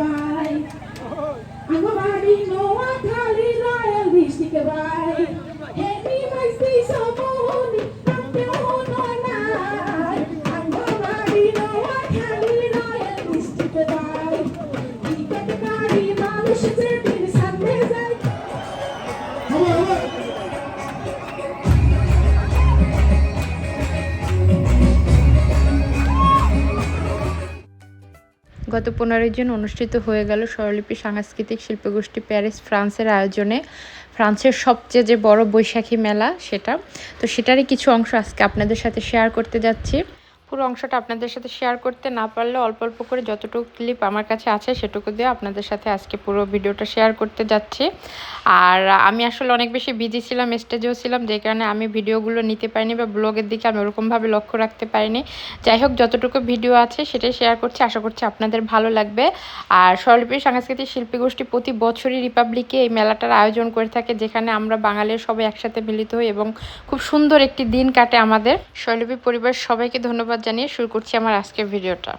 ভাই। আমার বাড়ি নোয়াখালী রয়্যাল ডিস্ট্রিক্ট ভাই। গত পনেরোই জুন অনুষ্ঠিত হয়ে গেল স্বরলিপি সাংস্কৃতিক শিল্পগোষ্ঠী প্যারিস ফ্রান্সের আয়োজনে ফ্রান্সের সবচেয়ে যে বড় বৈশাখী মেলা সেটা। তো সেটারই কিছু অংশ আজকে আপনাদের সাথে শেয়ার করতে যাচ্ছি। পুরো অংশটা আপনাদের সাথে শেয়ার করতে না পারলে অল্প অল্প করে যতটুকু ক্লিপ আমার কাছে আছে সেটুকু দিয়ে আপনাদের সাথে আজকে পুরো ভিডিওটা শেয়ার করতে যাচ্ছি। আর আমি আসলে অনেক বেশি বিজি ছিলাম স্টেজেও ছিলাম, যে কারণে আমি ভিডিওগুলো নিতে পারিনি বা ব্লগের দিকে আমি ওরকমভাবে লক্ষ্য রাখতে পারিনি। যাই হোক, যতটুকু ভিডিও আছে সেটাই শেয়ার করছি, আশা করছি আপনাদের ভালো লাগবে। আর স্বরলিপি সাংস্কৃতিক শিল্পী গোষ্ঠী প্রতি বছরই রিপাবলিকে এই মেলাটার আয়োজন করে থাকে, যেখানে আমরা বাঙালির সবাই একসাথে মিলিত হই এবং খুব সুন্দর একটি দিন কাটে আমাদের। স্বরলিপি পরিবার সবাইকে ধন্যবাদ জানিয়ে শুরু করছি আমার আজকের ভিডিওটা।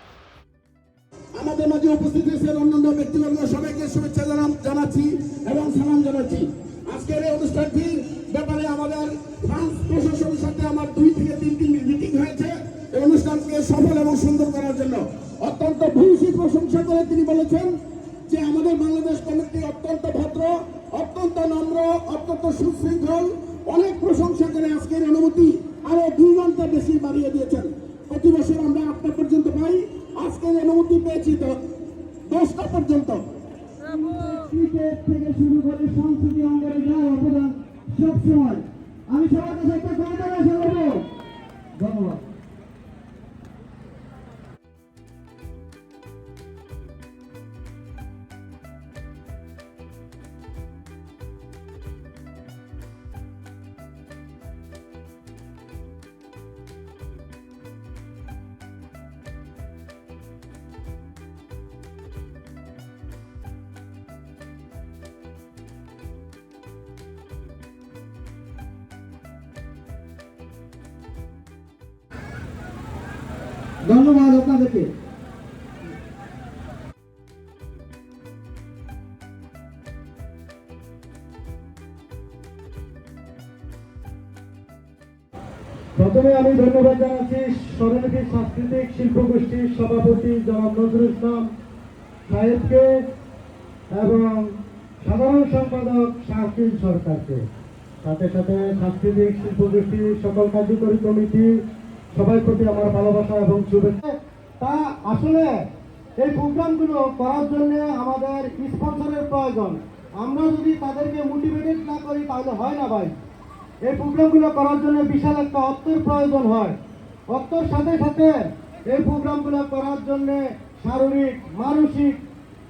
আমাদের মাঝে উপস্থিত হয়েছেন অন্যান্য ব্যক্তিবর্গ, সবাইকে শুভেচ্ছা জানাচ্ছি এবং সালাম জানাচ্ছি। আজকের এই অনুষ্ঠানটির ব্যাপারে আমাদের ফ্রান্স প্রশাসনের সাথে আমার দুই থেকে তিনটি মিটিং হয়েছে। এই অনুষ্ঠানকে সফল এবং সুন্দর করার জন্য অত্যন্ত ভূয়সী প্রশংসা করে তিনি বলেছেন যে আমাদের বাংলাদেশ কমিটি অত্যন্ত ভদ্র, অত্যন্ত নম্র, অত্যন্ত সুশৃঙ্খল। অনেক প্রশংসা করে আজকের অনুমতি আরও দুই ঘণ্টা বেশি বাড়িয়ে দিয়েছেন। প্রতি বছর আমরা আটটা পর্যন্ত পাই। আজকে অনুমতি পেয়েছি তো দশটা পর্যন্ত। ক্রিকেট থেকে শুরু করে সংস্কৃতি অঙ্গনে যা অবদান সবসময় আমি সবার কাছে একটা কবিতা ধন্যবাদ। ধন্যবাদ আপনাদেরকে। প্রথমে আমি ধন্যবাদ জানাচ্ছি স্বরলিপি সাংস্কৃতিক শিল্প গোষ্ঠীর সভাপতি জনাব নজরুল ইসলাম সাহেবকে এবং সাধারণ সম্পাদক শাহকিল সরকারকে। সাথে সাথে সাংস্কৃতিক শিল্প গোষ্ঠীর সকল কার্যকরী কমিটি সবার প্রতি আমার ভালোবাসা এবং শুভেচ্ছা। তা আসলে এই প্রোগ্রামগুলো করার জন্য আমাদের স্পন্সরের প্রয়োজন। আমরা যদি তাদেরকে মোটিভেটেড না করি, তাহলে হয় না ভাই। এই প্রোগ্রামগুলো করার জন্য বিশাল একটা অর্থের প্রয়োজন হয়। অর্থের সাথে সাথে এই প্রোগ্রামগুলো করার জন্য শারীরিক, মানসিক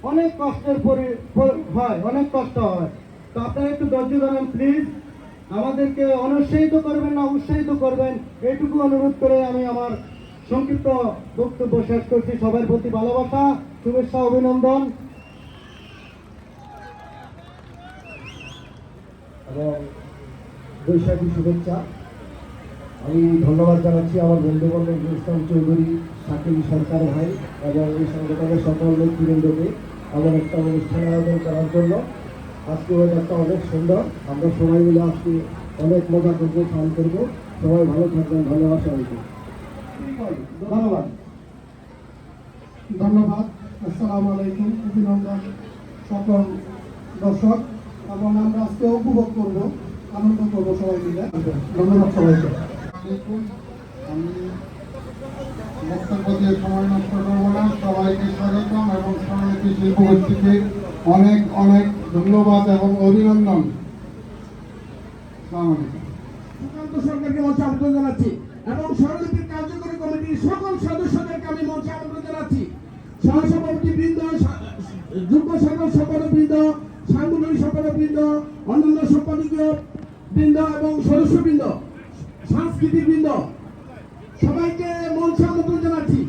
অনেক কষ্টের পরি- হয়, অনেক কষ্ট হয়। তো আপনারা একটু ধৈর্য ধরেন প্লিজ আমাদেরকে অনুৎসাহিত করবেন না, উৎসাহিত করবেন। এইটুকু অনুরোধ করে আমি আমার সংক্ষিপ্ত বক্তব্য শেষ করছি। সবার প্রতি ভালোবাসা, শুভেচ্ছা, অভিনন্দন। এবং বৈশাখী শুভেচ্ছা। আমি ধন্যবাদ জানাচ্ছি আমার বন্ধুবান্ধব ইসলাম চৌধুরী শাকিল সরকার ভাই এবং এই সংগঠনের সকল নেতৃবৃন্দকে। এমন একটা অনুষ্ঠান আয়োজন করার জন্য আজকে ওয়েদারটা অনেক সুন্দর। আমরা সবাই মিলে আজকে অনেক মজা করব ফান করব। সবাই ভালো থাকবেন ধন্যবাদ সবাইকে। ধন্যবাদ। ধন্যবাদ। আসসালামু আলাইকুম অভিনন্দন। সকল দর্শক এবং আমরা আজকে উপভোগ করব আনন্দ করব সবাই মিলে। ধন্যবাদ সবাইকে। আমি বক্তব্য দিয়ে সময় নষ্ট করব না। সবাইকে স্বাগতম এবং সমিতি শিল্পগোষ্ঠীকে অনেক অনেক ধন্যবাদ এবং অভিনন্দন। সুকান্ত সরকারকে মঞ্চে আমন্ত্রণ জানাচ্ছি এবং স্বরলিপির কার্যকরী কমিটির সকল সদস্যদেরকে আমি মঞ্চে আমন্ত্রণ জানাচ্ছি। সহসভাপতি বৃন্দ, যুগ্ম সাধারণ সম্পাদক বৃন্দ সাংগঠনিক সম্পাদক বৃন্দ অন্যান্য সম্পাদকীয় বৃন্দ এবং সদস্য বৃন্দ সাংস্কৃতিক বৃন্দ সবাইকে মঞ্চে আমন্ত্রণ জানাচ্ছি।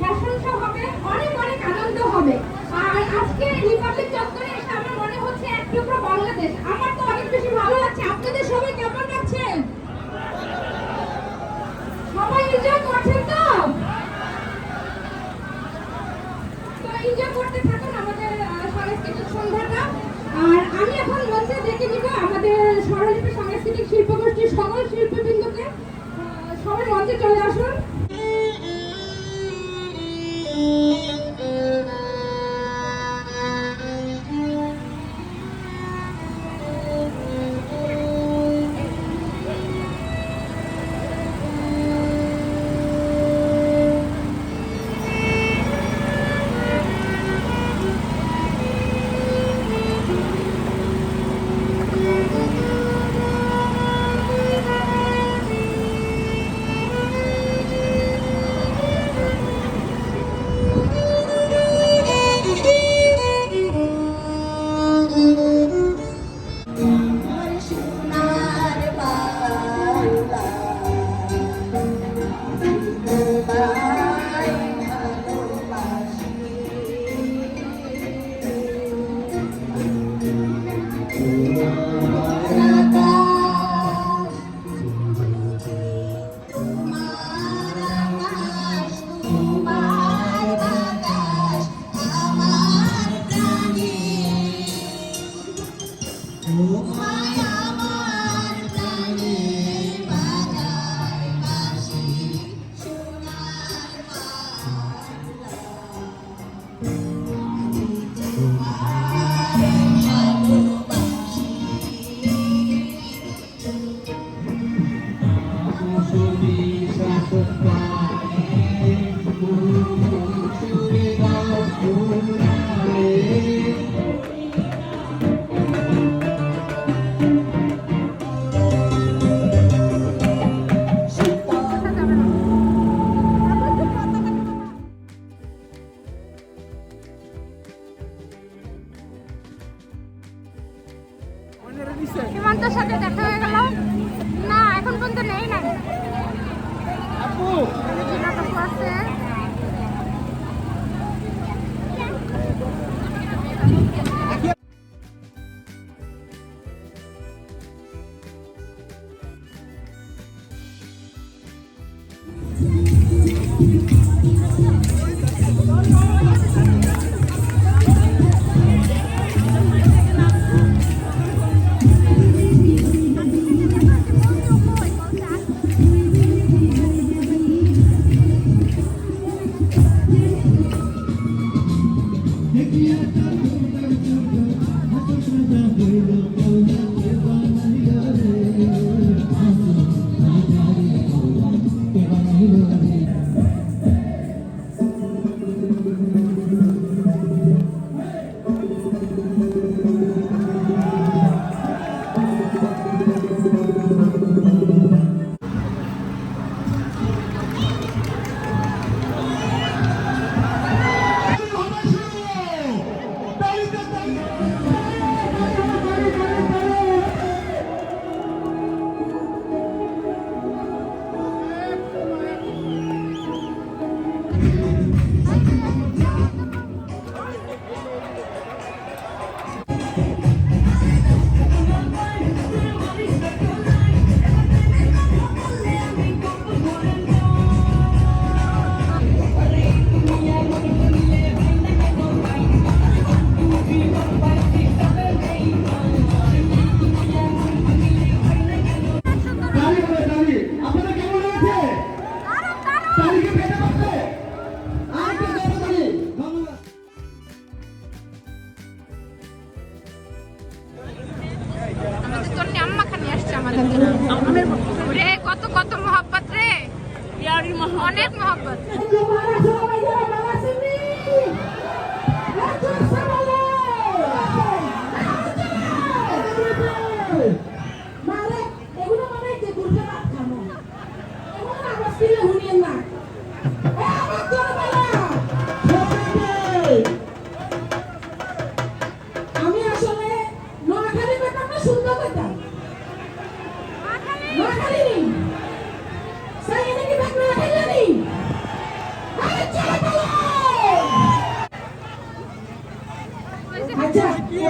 যার হবে অনেক অনেক আনন্দ হবে। আর আজকে রিপাবলিক চত্বরে এসে মনে হচ্ছে এক টুকরো বাংলাদেশ। আমার তো অনেক বেশি ভালো লাগছে। আপনাদের সবাই কেমন লাগছেন সবাই এনজয় করছেন আমি এখন মঞ্চে ডেকে নিব আমাদের স্বরলিপি সাংস্কৃতিক শিল্পগোষ্ঠীর সকল শিল্পবৃন্দকে। সবাই মঞ্চে চলে আসুন।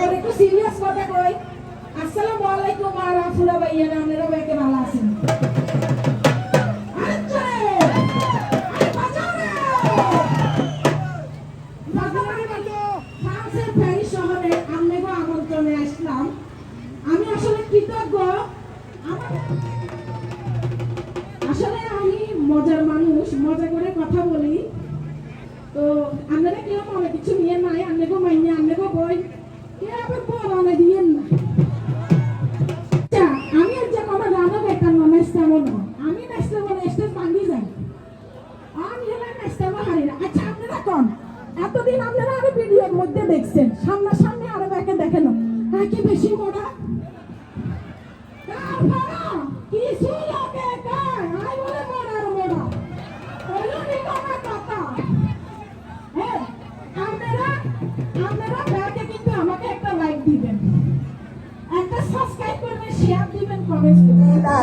এবার একটু সিরিয়াস কথা কই। আসসালামু আলাইকুম আর আফুরা ভাইয়ারা আপনারা ভাইকে ভালো আছেন।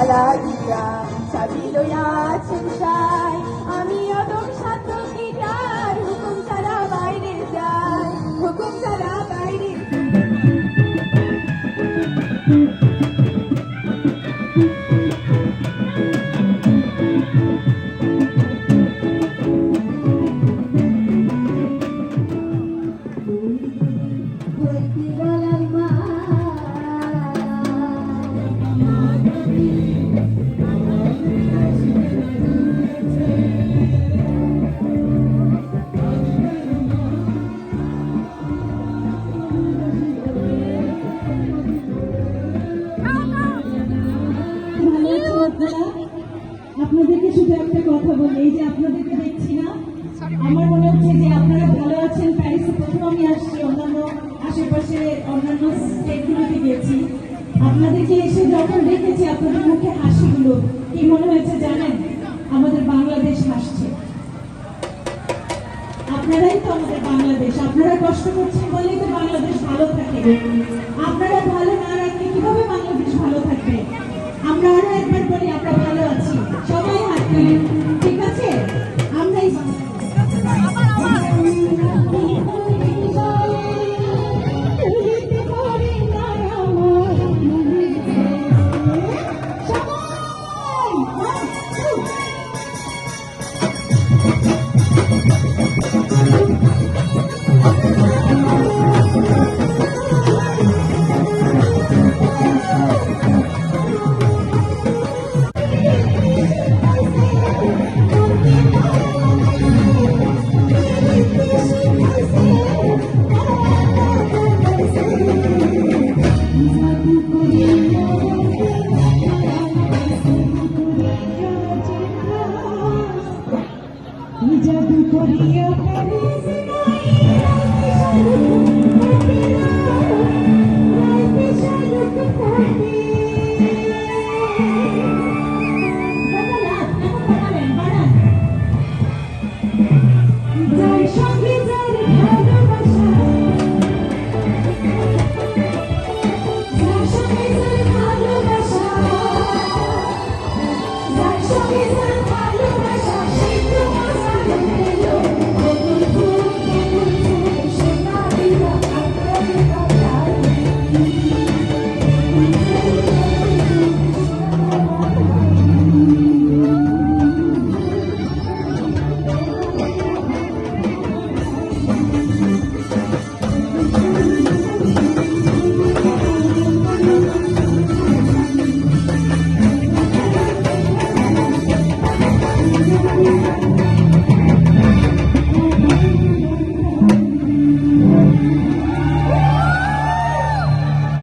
palagi ang sa biloy at. আমার মনে হচ্ছে যে আপনারা ভালো আছেন প্যারিসে প্রথম আমি আসছি অন্যান্য আশেপাশে, অন্যান্য স্টেটগুলোতে গেছি। আপনাদেরকে এসে যখন দেখেছি, আপনাদের মুখে হাসিগুলো, কি মনে হয়েছে জানেন? আমাদের বাংলাদেশ হাসছে। আপনারাই তো আমাদের বাংলাদেশ। আপনারা কষ্ট করছেন বলেই তো বাংলাদেশ ভালো থাকে। আপনারা ভালো না রাখলে কীভাবে বাংলাদেশ ভালো থাকবে? আমরা আরও একবার বলি, আমরা ভালো আছি। সবাই হাত তুলি